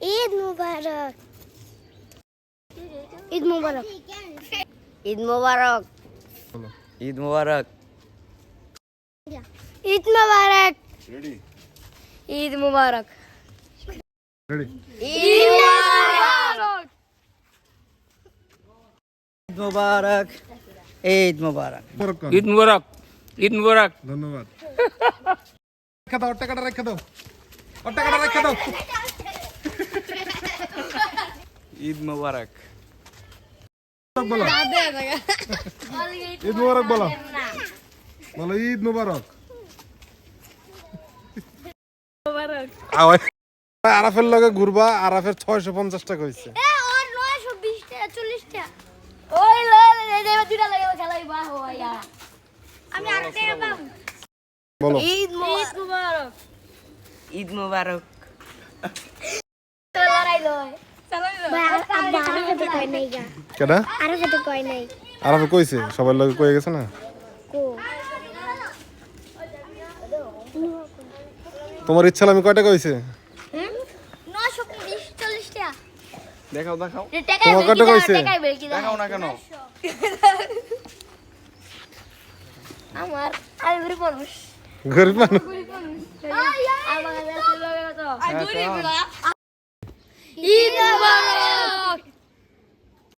Eid Mubarak Eid Mubarak Eid Mubarak Eid Mubarak Eid Mubarak ready Eid Mubarak ready Eid Mubarak Eid Mubarak Eid Mubarak. Eid Mubarak Eid Mubarak ধন্যবাদ রেখে দাও টাকাটা রেখে দাও টাকাটা রেখে দাও ঈদ মোবারক। বলো। ঈদ মুবারক বলো। বলো ঈদ মুবারক। আরাফের লগে ঘুরবা আরাফের ছয়শো পঞ্চাশ টাকা হয়েছে এ ওর নয়শো বিশ টাকা চল্লিশ টাকা ওই লয় দেবে দুটা লাগে খেলাই বা হইয়া আমি আর টাকা পাবো বলো। ঈদ ঈদ মুবারক। ঈদ মোবারক। কেডা? আরও খেতে কয় নাই আরাফে কইছে? সবার লগে কয়ে গেছে না? তোমার ইচ্ছা আমি কয় টাকা হয়েছে নয়শো বিশ চল্লিশ টাকা। দেখাও দেখাও। তোমার কত কইছে? দেখাও না কেন? আমার আমি গরিব মানুষ। গরিব মানুষ। আমার